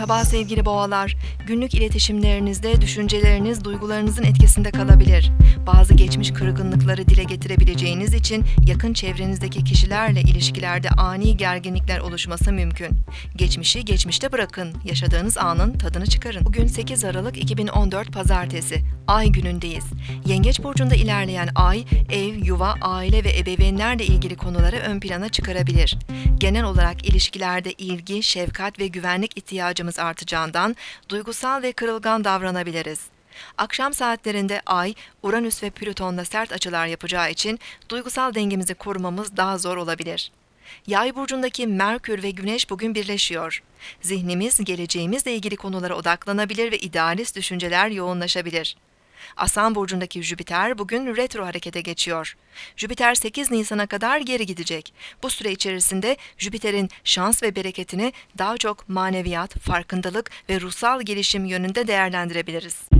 Merhaba sevgili boğalar. Günlük iletişimlerinizde düşünceleriniz duygularınızın etkisinde kalabilir. Bazı geçmiş kırgınlıkları dile getirebileceğiniz için yakın çevrenizdeki kişilerle ilişkilerde ani gerginlikler oluşması mümkün. Geçmişi geçmişte bırakın. Yaşadığınız anın tadını çıkarın. Bugün 8 Aralık 2014 Pazartesi. Ay günündeyiz. Yengeç burcunda ilerleyen ay ev, yuva, aile ve ebeveynlerle ilgili konuları ön plana çıkarabilir. Genel olarak ilişkilerde ilgi, şefkat ve güvenlik ihtiyacımız artacağından duygusal ve kırılgan davranabiliriz. Akşam saatlerinde Ay, Uranüs ve Plüton'la sert açılar yapacağı için duygusal dengemizi korumamız daha zor olabilir. Yay burcundaki Merkür ve Güneş bugün birleşiyor. Zihnimiz geleceğimizle ilgili konulara odaklanabilir ve idealist düşünceler yoğunlaşabilir. Aslan burcundaki Jüpiter bugün retro harekete geçiyor. Jüpiter 8 Nisan'a kadar geri gidecek. Bu süre içerisinde Jüpiter'in şans ve bereketini daha çok maneviyat, farkındalık ve ruhsal gelişim yönünde değerlendirebiliriz.